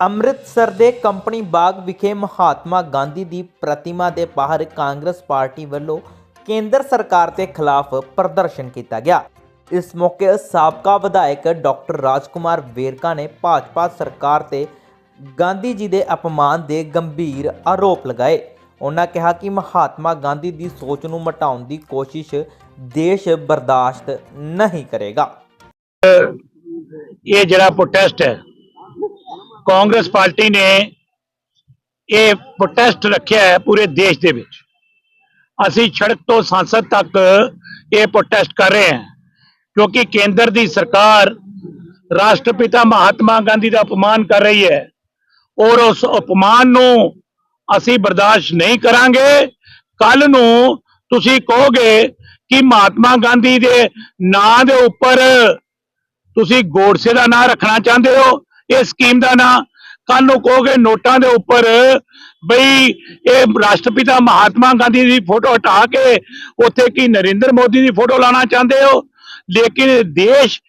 ਅੰਮ੍ਰਿਤਸਰ ਦੇ ਕੰਪਨੀ ਬਾਗ ਵਿਖੇ ਮਹਾਤਮਾ ਗਾਂਧੀ ਦੀ ਪ੍ਰਤਿਮਾ ਦੇ ਬਾਹਰ ਕਾਂਗਰਸ ਪਾਰਟੀ ਵੱਲੋਂ ਕੇਂਦਰ ਸਰਕਾਰ ਦੇ ਖਿਲਾਫ ਪ੍ਰਦਰਸ਼ਨ ਕੀਤਾ ਗਿਆ। ਇਸ ਮੌਕੇ ਸਾਬਕਾ ਵਿਧਾਇਕ ਡਾਕਟਰ ਰਾਜਕੁਮਾਰ ਵੇਰਕਾ ਨੇ ਭਾਜਪਾ ਸਰਕਾਰ ਤੇ ਗਾਂਧੀ ਜੀ ਦੇ ਅਪਮਾਨ ਦੇ ਗੰਭੀਰ ਆਰੋਪ ਲਗਾਏ। ਉਹਨਾਂ ਕਿਹਾ ਕਿ ਮਹਾਤਮਾ ਗਾਂਧੀ ਦੀ ਸੋਚ ਨੂੰ ਮਟਾਉਣ ਦੀ ਕੋਸ਼ਿਸ਼ ਦੇਸ਼ ਬਰਦਾਸ਼ਤ ਨਹੀਂ ਕਰੇਗਾ। ਇਹ ਜਿਹੜਾ ਪ੍ਰੋਟੈਸਟ ਹੈ ਕਾਂਗਰਸ ਪਾਰਟੀ ਨੇ ਇਹ ਪ੍ਰੋਟੈਸਟ ਰੱਖਿਆ ਹੈ ਪੂਰੇ ਦੇਸ਼ ਦੇ ਵਿੱਚ। ਅਸੀਂ ਸੜਕ ਤੋਂ ਸੰਸਦ ਤੱਕ ਇਹ ਪ੍ਰੋਟੈਸਟ ਕਰ ਰਹੇ ਹਾਂ, ਕਿਉਂਕਿ ਕੇਂਦਰ ਦੀ ਸਰਕਾਰ ਰਾਸ਼ਟਰਪਿਤਾ ਮਹਾਤਮਾ ਗਾਂਧੀ ਦਾ ਅਪਮਾਨ ਕਰ ਰਹੀ ਹੈ ਔਰ ਉਸ ਅਪਮਾਨ ਨੂੰ ਅਸੀਂ ਬਰਦਾਸ਼ਤ ਨਹੀਂ ਕਰਾਂਗੇ। ਕੱਲ ਨੂੰ ਤੁਸੀਂ ਕਹੋਗੇ ਕਿ ਮਹਾਤਮਾ ਗਾਂਧੀ ਦੇ ਨਾਂ ਦੇ ਉੱਪਰ ਤੁਸੀਂ ਗੋਡਸੇ ਦਾ ਨਾਂ ਰੱਖਣਾ ਚਾਹੁੰਦੇ ਹੋ ਇਹ ਸਕੀਮ ਦਾ ਨਾਂ ਕੱਲ ਨੂੰ ਕਹੋਗੇ ਨੋਟਾਂ ਦੇ ਉੱਪਰ ਬਈ ਇਹ ਰਾਸ਼ਟਰਪਿਤਾ ਮਹਾਤਮਾ ਗਾਂਧੀ ਦੀ ਫੋਟੋ ਹਟਾ ਕੇ ਉੱਥੇ ਕੀ ਨਰਿੰਦਰ ਮੋਦੀ ਦੀ ਫੋਟੋ ਲਾਣਾ ਚਾਹੁੰਦੇ ਹੋ? ਲੇਕਿਨ ਦੇਸ਼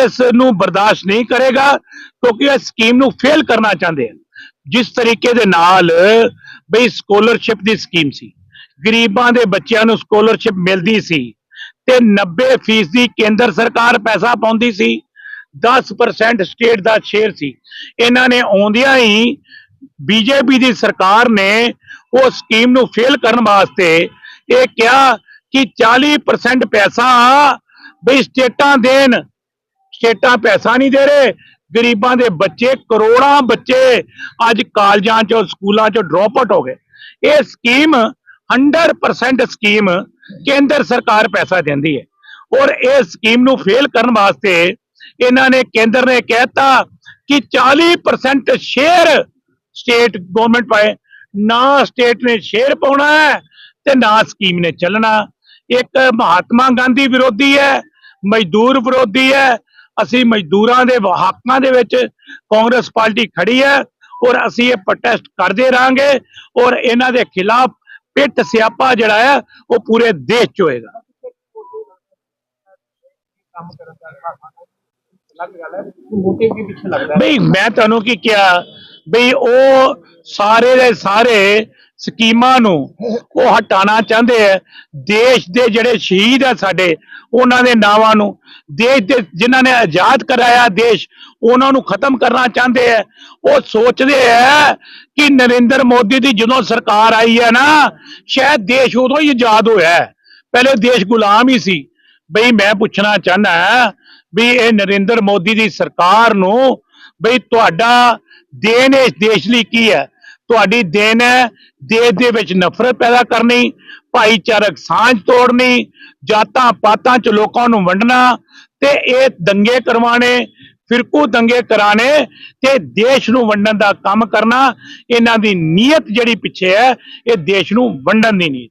ਇਸ ਨੂੰ ਬਰਦਾਸ਼ਤ ਨਹੀਂ ਕਰੇਗਾ ਕਿਉਂਕਿ ਇਹ ਸਕੀਮ ਨੂੰ ਫੇਲ ਕਰਨਾ ਚਾਹੁੰਦੇ ਹਨ। ਜਿਸ ਤਰੀਕੇ ਦੇ ਨਾਲ ਬਈ ਸਕਾਲਰਸ਼ਿਪ ਦੀ ਸਕੀਮ ਸੀ। ਗਰੀਬਾਂ ਦੇ ਬੱਚਿਆਂ ਨੂੰ ਸਕਾਲਰਸ਼ਿਪ ਮਿਲਦੀ ਸੀ ਤੇ 90% ਕੇਂਦਰ ਸਰਕਾਰ ਪੈਸਾ ਪਾਉਂਦੀ ਸੀ। 10% ਸਟੇਟ ਦਾ ਸ਼ੇਅਰ ਸੀ। ਇਹਨਾਂ ਨੇ ਆਉਂਦਿਆਂ ਹੀ ਬੀਜੇਪੀ ਦੀ ਸਰਕਾਰ ਨੇ ਉਹ ਸਕੀਮ ਨੂੰ ਫੇਲ ਕਰਨ ਵਾਸਤੇ ਇਹ ਕਿਹਾ ਕਿ 40% ਪੈਸਾ ਬਈ ਸਟੇਟਾਂ ਦੇਣ। ਸਟੇਟਾਂ ਪੈਸਾ ਨਹੀਂ ਦੇ ਰਹੇ। ਗਰੀਬਾਂ ਦੇ ਬੱਚੇ, ਕਰੋੜਾਂ ਬੱਚੇ ਅੱਜ ਕਾਲਜਾਂ ਚੋਂ, ਸਕੂਲਾਂ ਚੋਂ ਡ੍ਰੌਪ ਆਊਟ ਹੋ ਗਏ। ਇਹ ਸਕੀਮ 100% ਸਕੀਮ ਕੇਂਦਰ ਸਰਕਾਰ ਪੈਸਾ ਦਿੰਦੀ ਹੈ। ਔਰ ਇਹ ਸਕੀਮ ਨੂੰ ਫੇਲ ਕਰਨ ਵਾਸਤੇ ਇਹਨਾਂ ਨੇ ਕੇਂਦਰ ਨੇ ਕਹਿਤਾ ਕਿ 40% ਸ਼ੇਅਰ ਸਟੇਟ ਗਵਰਨਮੈਂਟ ਪਾਏ। ਨਾ ਸਟੇਟ ਨੇ ਸ਼ੇਅਰ ਪਾਉਣਾ ਹੈ ਤੇ ਨਾ ਸਕੀਮ ਨੇ ਚੱਲਣਾ। ਇੱਕ ਮਹਾਤਮਾ ਗਾਂਧੀ ਵਿਰੋਧੀ ਹੈ, ਮਜ਼ਦੂਰ ਵਿਰੋਧੀ ਹੈ। ਅਸੀਂ ਮਜ਼ਦੂਰਾਂ ਦੇ ਹੱਕਾਂ ਦੇ ਵਿੱਚ ਕਾਂਗਰਸ ਪਾਰਟੀ ਖੜੀ ਹੈ ਔਰ ਅਸੀਂ ਇਹ ਪ੍ਰੋਟੈਸਟ ਕਰਦੇ ਰਹਾਂਗੇ ਔਰ ਇਹਨਾਂ ਦੇ ਖਿਲਾਫ ਪਿੱਟ ਸਿਆਪਾ ਜਿਹੜਾ ਹੈ, ਉਹ ਪੂਰੇ ਦੇਸ਼ 'ਚ ਹੋਏਗਾ। ਬਈ ਮੈਂ ਤੁਹਾਨੂੰ ਕੀ ਕਿਹਾ, ਬਈ ਉਹ ਸਾਰੇ ਦੇ ਸਾਰੇ ਸਕੀਮਾਂ ਨੂੰ ਉਹ ਹਟਾਉਣਾ ਚਾਹੁੰਦੇ ਆ। ਦੇਸ਼ ਦੇ ਜਿਹੜੇ ਸ਼ਹੀਦ ਆ ਸਾਡੇ, ਉਹਨਾਂ ਦੇ ਨਾਵਾਂ ਨੂੰ, ਦੇਸ਼ ਦੇ ਜਿਨ੍ਹਾਂ ਨੇ ਆਜ਼ਾਦ ਕਰਾਇਆ ਦੇਸ਼, ਉਹਨਾਂ ਨੂੰ ਖਤਮ ਕਰਨਾ ਚਾਹੁੰਦੇ ਆ। ਉਹ ਸੋਚਦੇ ਆ ਕਿ ਨਰਿੰਦਰ ਮੋਦੀ ਦੀ ਜਦੋਂ ਸਰਕਾਰ ਆਈ ਹੈ ਨਾ, ਸ਼ਾਇਦ ਦੇਸ਼ ਉਦੋਂ ਹੀ ਆਜ਼ਾਦ ਹੋਇਆ। ਹੈ। ਪਹਿਲੇ ਦੇਸ਼ ਗੁਲਾਮ ਹੀ ਸੀ। ਬਈ ਮੈਂ ਪੁੱਛਣਾ ਚਾਹਨਾ ਵੀ ਇਹ ਨਰਿੰਦਰ ਮੋਦੀ ਦੀ ਸਰਕਾਰ ਨੂੰ ਬਈ ਤੁਹਾਡਾ ਦੇਣ ਇਸ ਦੇਸ਼ ਲਈ ਕੀ ਹੈ? ਤੁਹਾਡੀ ਦੇਣ ਹੈ ਦੇਸ਼ ਦੇ ਵਿੱਚ ਨਫ਼ਰਤ ਪੈਦਾ ਕਰਨੀ, ਭਾਈਚਾਰਕ ਸਾਂਝ ਤੋੜਨੀ, ਜਾਤਾਂ ਪਾਤਾਂ ਚ ਲੋਕਾਂ ਨੂੰ ਵੰਡਣਾ ਤੇ ਇਹ ਦੰਗੇ ਕਰਵਾਣੇ ਫਿਰਕੂ ਦੰਗੇ ਕਰਾਣੇ ਤੇ ਦੇਸ਼ ਨੂੰ ਵੰਡਣ ਦਾ ਕੰਮ ਕਰਨਾ, ਇਹਨਾਂ ਦੀ ਨੀਅਤ ਜਿਹੜੀ ਪਿੱਛੇ ਹੈ, ਇਹ ਦੇਸ਼ ਨੂੰ ਵੰਡਣ ਦੀ ਨੀਅਤ।